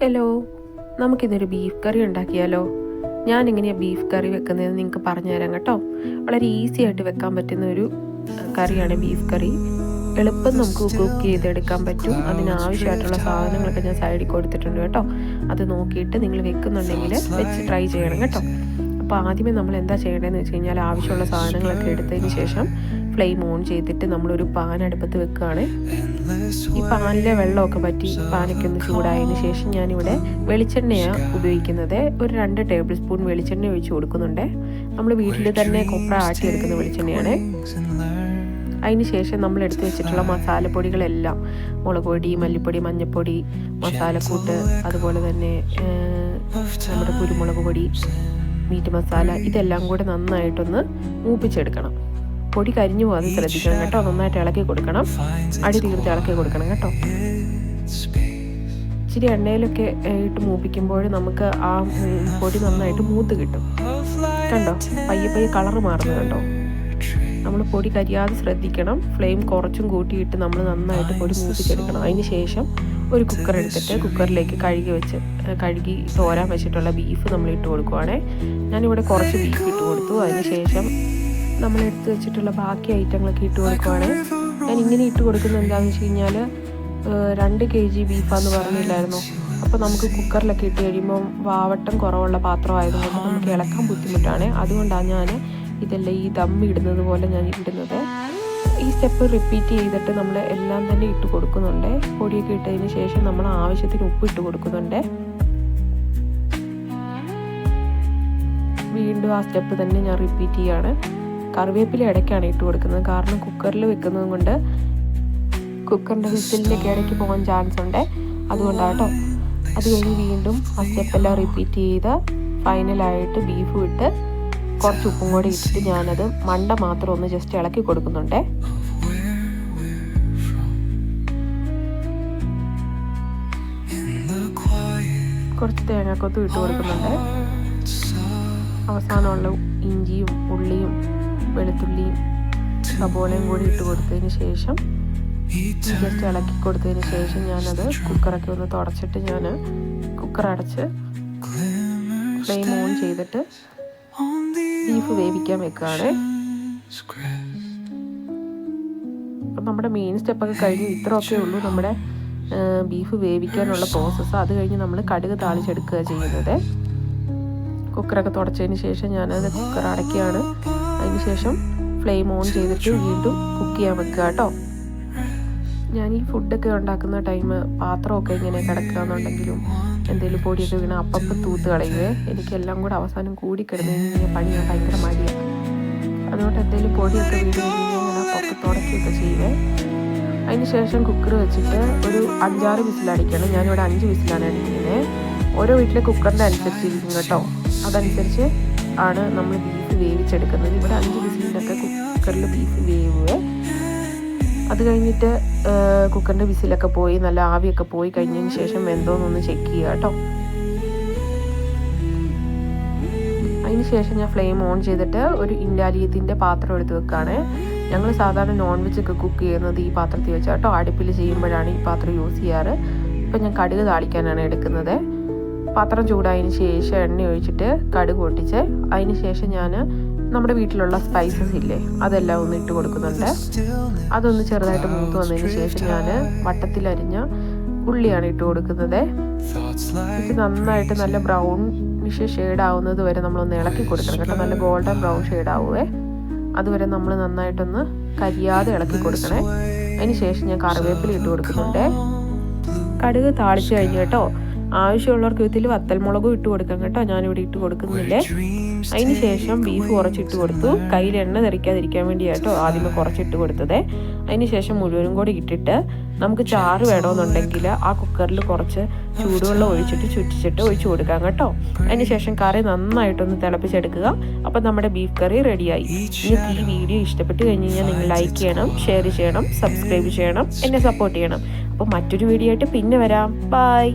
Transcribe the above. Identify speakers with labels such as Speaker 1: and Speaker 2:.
Speaker 1: Hello നമുക്കിന്നൊരു beef കറി ഉണ്ടാക്കിയാലോ? ഞാൻ എങ്ങനെയാണ് ബീഫ് കറി വെക്കുന്നതെന്ന് നിങ്ങൾക്ക് പറഞ്ഞുതരാം കേട്ടോ. വളരെ ഈസി ആയിട്ട് വെക്കാൻ പറ്റുന്ന ഒരു കറിയാണ് ബീഫ് കറി എളുപ്പം നമുക്ക് കുക്ക് ചെയ്തെടുക്കാൻ പറ്റും. അതിനാവശ്യമായിട്ടുള്ള സാധനങ്ങളൊക്കെ ഞാൻ സൈഡിൽ കൊടുത്തിട്ടുണ്ട് കേട്ടോ. അത് നോക്കിയിട്ട് നിങ്ങൾ വെക്കുന്നുണ്ടെങ്കിൽ വെച്ച് ട്രൈ ചെയ്യണം കേട്ടോ. അപ്പോൾ ആദ്യമേ നമ്മൾ എന്താ ചെയ്യേണ്ടതെന്ന് വെച്ച് കഴിഞ്ഞാൽ ആവശ്യമുള്ള സാധനങ്ങളൊക്കെ എടുത്തതിന് ശേഷം ഫ്ലെയിം ഓൺ ചെയ്തിട്ട് നമ്മളൊരു പാൻ അടുപ്പത്ത് വെക്കുകയാണ്. ഈ പാനിലെ വെള്ളമൊക്കെ പറ്റി പാനൊക്കെ ഒന്ന് ചൂടായതിന് ശേഷം ഞാനിവിടെ വെളിച്ചെണ്ണയാണ് ഉപയോഗിക്കുന്നത്. ഒരു രണ്ട് ടേബിൾ സ്പൂൺ വെളിച്ചെണ്ണ ഒഴിച്ച് കൊടുക്കുന്നുണ്ട്. നമ്മൾ വീട്ടിൽ തന്നെ കൊപ്ര ആട്ടിയെടുക്കുന്ന വെളിച്ചെണ്ണയാണ്. അതിന് ശേഷം നമ്മൾ എടുത്തു വെച്ചിട്ടുള്ള മസാലപ്പൊടികളെല്ലാം മുളക് പൊടി മല്ലിപ്പൊടി മഞ്ഞൾപ്പൊടി മസാലക്കൂട്ട് അതുപോലെ തന്നെ നമ്മുടെ കുരുമുളക് പൊടി മീറ്റ് മസാല ഇതെല്ലാം കൂടെ നന്നായിട്ടൊന്ന് മൂപ്പിച്ചെടുക്കണം. പൊടി കരിഞ്ഞു പോകാതെ ശ്രദ്ധിക്കണം കേട്ടോ. നന്നായിട്ട് ഇളക്കി കൊടുക്കണം. അടി തീർത്ത് ഇളക്കി കൊടുക്കണം കേട്ടോ. ഇച്ചിരി എണ്ണയിലൊക്കെ ഇട്ട് മൂപ്പിക്കുമ്പോൾ നമുക്ക് ആ പൊടി നന്നായിട്ട് മൂത്ത് കിട്ടും. കണ്ടോ? പയ്യെ പയ്യെ കളറ് മാറുന്നു കണ്ടോ? നമ്മൾ പൊടി കരിയാതെ ശ്രദ്ധിക്കണം. ഫ്ലെയിം കുറച്ചും കൂട്ടിയിട്ട് നമ്മൾ നന്നായിട്ട് പൊടി മൂപ്പിച്ചെടുക്കണം. അതിന് ശേഷം ഒരു കുക്കർ എടുത്തിട്ട് കുക്കറിലേക്ക് കഴുകി വെച്ച് കഴുകി തോരാൻ വെച്ചിട്ടുള്ള ബീഫ് നമ്മൾ ഇട്ട് കൊടുക്കുവാണേ. ഞാനിവിടെ കുറച്ച് ബീഫ് ഇട്ട് കൊടുത്തു. അതിന് ശേഷം നമ്മൾ എടുത്തു വെച്ചിട്ടുള്ള ബാക്കി ഐറ്റങ്ങളൊക്കെ ഇട്ട് കൊടുക്കുവാണ്. ഞാൻ ഇങ്ങനെ ഇട്ട് കൊടുക്കുന്നത് എന്താണെന്ന് വെച്ച് കഴിഞ്ഞാൽ രണ്ട് കെ ജി ബീഫാന്ന് പറഞ്ഞില്ലായിരുന്നു. അപ്പോൾ നമുക്ക് കുക്കറിലൊക്കെ ഇട്ട് കഴിയുമ്പോൾ വാവട്ടം കുറവുള്ള പാത്രമായതുകൊണ്ട് നമുക്ക് ഇളക്കാൻ ബുദ്ധിമുട്ടാണ്. അതുകൊണ്ടാണ് ഞാൻ ഇതെല്ലാം ഈ ദം ഇടുന്നത് പോലെ ഞാൻ ഇടുന്നത്. ഈ സ്റ്റെപ്പ് റിപ്പീറ്റ് ചെയ്തിട്ട് നമ്മൾ എല്ലാം തന്നെ ഇട്ട് കൊടുക്കുന്നുണ്ട്. പൊടിയൊക്കെ ഇട്ടതിന് ശേഷം നമ്മൾ ആവശ്യത്തിന് ഉപ്പ് ഇട്ട് കൊടുക്കുന്നുണ്ട്. വീണ്ടും ആ സ്റ്റെപ്പ് തന്നെ ഞാൻ റിപ്പീറ്റ് ചെയ്യാണ്. കറിവേപ്പില ഇടയ്ക്കാണ് ഇട്ട് കൊടുക്കുന്നത്. കാരണം കുക്കറിൽ വെക്കുന്നത് കൊണ്ട് കുക്കറിന്റെ വിസിലിന്റെയൊക്കെ ഇടയ്ക്ക് പോകാൻ ചാൻസ് ഉണ്ട്. അതുകൊണ്ടാണ് കേട്ടോ അത് കഴിഞ്ഞ് വീണ്ടും ആ സ്റ്റെപ്പെല്ലാം റിപ്പീറ്റ് ചെയ്ത് ഫൈനലായിട്ട് ബീഫ് ഇട്ട് കുറച്ച് ഉപ്പും കൂടി ഇട്ടിട്ട് ഞാനത് മണ്ട മാത്രം ഒന്ന് ജസ്റ്റ് ഇളക്കി കൊടുക്കുന്നുണ്ട്. കുറച്ച് തേങ്ങാക്കൊത്തും ഇട്ട് കൊടുക്കുന്നുണ്ട്. അവസാനമുള്ള ഇഞ്ചിയും ഉള്ളിയും വെളുത്തുള്ളിയും സബോളയും കൂടി ഇട്ട് കൊടുത്തതിന് ശേഷം ജസ്റ്റ് ഇളക്കി കൊടുത്തതിന് ശേഷം ഞാനത് കുക്കറൊക്കെ ഒന്ന് തുടച്ചിട്ട് ഞാൻ കുക്കർ അടച്ച് ഫ്ലെയിം ഓൺ ചെയ്തിട്ട് ബീഫ് വേവിക്കാൻ വെക്കുകയാണ് അപ്പം നമ്മുടെ മെയിൻ സ്റ്റെപ്പൊക്കെ കഴിഞ്ഞ് ഇത്രയൊക്കെ ഉള്ളൂ നമ്മുടെ ബീഫ് വേവിക്കാനുള്ള പ്രോസസ്സ് അത് കഴിഞ്ഞ് നമ്മൾ കടുക് താളിച്ചെടുക്കുക ചെയ്യുന്നത്. കുക്കറൊക്കെ തുടച്ചതിന് ശേഷം ഞാനത് കുക്കർ അടയ്ക്കുകയാണ്. അതിന് ശേഷം ഫ്ലെയിം ഓൺ ചെയ്തിട്ട് വീണ്ടും കുക്ക് ചെയ്യാൻ വെക്കുക കേട്ടോ. ഞാൻ ഈ ഫുഡൊക്കെ ഉണ്ടാക്കുന്ന ടൈം പാത്രമൊക്കെ ഇങ്ങനെ കിടക്കുകയെന്നുണ്ടെങ്കിലും എന്തെങ്കിലും പൊടിയൊക്കെ വീണ അപ്പം തൂത്ത് കളയുകയെ എനിക്കെല്ലാം കൂടെ അവസാനം കൂടി കിടന്നു കഴിഞ്ഞാൽ പണിയാൻ ഭയങ്കര മടിയാണ് അതുകൊണ്ട് എന്തെങ്കിലും പൊടിയൊക്കെ വീണ് കഴിഞ്ഞാൽ ഞാൻ അപ്പം തുടക്കുകയൊക്കെ ചെയ്യുവേ. അതിന് ശേഷം കുക്കർ വെച്ചിട്ട് ഒരു അഞ്ചാറ് വിസിലടിക്കണം ഞാനിവിടെ അഞ്ച് വിസിലാണ് അടിക്കുന്നത്. ഓരോ വീട്ടിലെ കുക്കറിന്റെ അനുസരിച്ചിരിക്കും കേട്ടോ. അതനുസരിച്ച് ആണ് നമ്മൾ ബീഫ് വേവിച്ചെടുക്കുന്നത്. ഇവിടെ അഞ്ച് വിസിലിനൊക്കെ കുക്കറിൽ ബീഫ് വേവുക അത് കഴിഞ്ഞിട്ട് കുക്കറിന്റെ വിസിലൊക്കെ പോയി നല്ല ആവിയൊക്കെ പോയി കഴിഞ്ഞതിന് ശേഷം വെന്തോന്നൊന്ന് ചെക്ക് ചെയ്യുക കേട്ടോ അതിന് ശേഷം ഞാൻ ഫ്ലെയിം ഓൺ ചെയ്തിട്ട് ഒരു ഇൻഡാലിയത്തിന്റെ പാത്രം എടുത്ത് വെക്കുകയാണ് ഞങ്ങൾ സാധാരണ നോൺ വെജ് ഒക്കെ കുക്ക് ചെയ്യുന്നത് ഈ പാത്രത്തിൽ വെച്ചാട്ടോ അടുപ്പിൽ ചെയ്യുമ്പോഴാണ് ഈ പാത്രം യൂസ് ചെയ്യാറ്. ഇപ്പം ഞാൻ കടുക് താളിക്കാനാണ് എടുക്കുന്നത്. പാത്രം ചൂടായതിന് ശേഷം എണ്ണ ഒഴിച്ചിട്ട് കടുക് പൊട്ടിച്ച് അതിന് ശേഷം ഞാൻ നമ്മുടെ വീട്ടിലുള്ള സ്പൈസസ് ഇല്ലേ അതെല്ലാം ഒന്ന് ഇട്ട് കൊടുക്കുന്നുണ്ട്. അതൊന്ന് ചെറുതായിട്ട് മൂത്ത് വന്നതിന് ശേഷം ഞാൻ വട്ടത്തിലരിഞ്ഞ ഉള്ളിയാണ് ഇട്ട് കൊടുക്കുന്നത്. ഇത് നന്നായിട്ട് നല്ല ബ്രൗണിഷ് ഷെയ്ഡ് ആവുന്നത് വരെ നമ്മളൊന്ന് ഇളക്കി കൊടുക്കണം കേട്ടോ. നല്ല ഗോൾഡൻ ബ്രൗൺ ഷെയ്ഡ് ആവുമേ അതുവരെ നമ്മൾ നന്നായിട്ടൊന്ന് കരിയാതെ ഇളക്കി കൊടുക്കണേ. അതിന് ശേഷം ഞാൻ കറിവേപ്പില ഇട്ട് കൊടുക്കുന്നുണ്ട്. കടുക് താളിച്ച് കഴിഞ്ഞ് കേട്ടോ. ആവശ്യമുള്ളവർക്ക് ഇതിൽ വത്തൽമുളകും ഇട്ട് കൊടുക്കാം കേട്ടോ. ഞാനിവിടെ ഇട്ട് കൊടുക്കുന്നില്ലേ. അതിന് ശേഷം ബീഫ് കുറച്ചിട്ട് കൊടുത്തു. കയ്യിൽ എണ്ണ തെറിക്കാതിരിക്കാൻ വേണ്ടി കേട്ടോ ആദ്യമേ കുറച്ചിട്ട് കൊടുത്തത്. അതിന് ശേഷം മുഴുവനും കൂടി ഇട്ടിട്ട് നമുക്ക് ചാറ് വേണമെന്നുണ്ടെങ്കിൽ ആ കുക്കറിൽ കുറച്ച് ചൂടുവെള്ളം ഒഴിച്ചിട്ട് ചുറ്റിച്ചിട്ട് ഒഴിച്ചു കൊടുക്കാം കേട്ടോ. അതിന് ശേഷം കറി നന്നായിട്ടൊന്ന് തിളപ്പിച്ചെടുക്കുക. അപ്പം നമ്മുടെ ബീഫ് കറി റെഡിയായി. നിങ്ങൾക്ക് ഈ വീഡിയോ ഇഷ്ടപ്പെട്ട് കഴിഞ്ഞ് കഴിഞ്ഞാൽ നിങ്ങൾ ലൈക്ക് ചെയ്യണം ഷെയർ ചെയ്യണം സബ്സ്ക്രൈബ് ചെയ്യണം എന്നെ സപ്പോർട്ട് ചെയ്യണം. അപ്പോൾ മറ്റൊരു വീഡിയോ ആയിട്ട് പിന്നെ വരാം. ബൈ.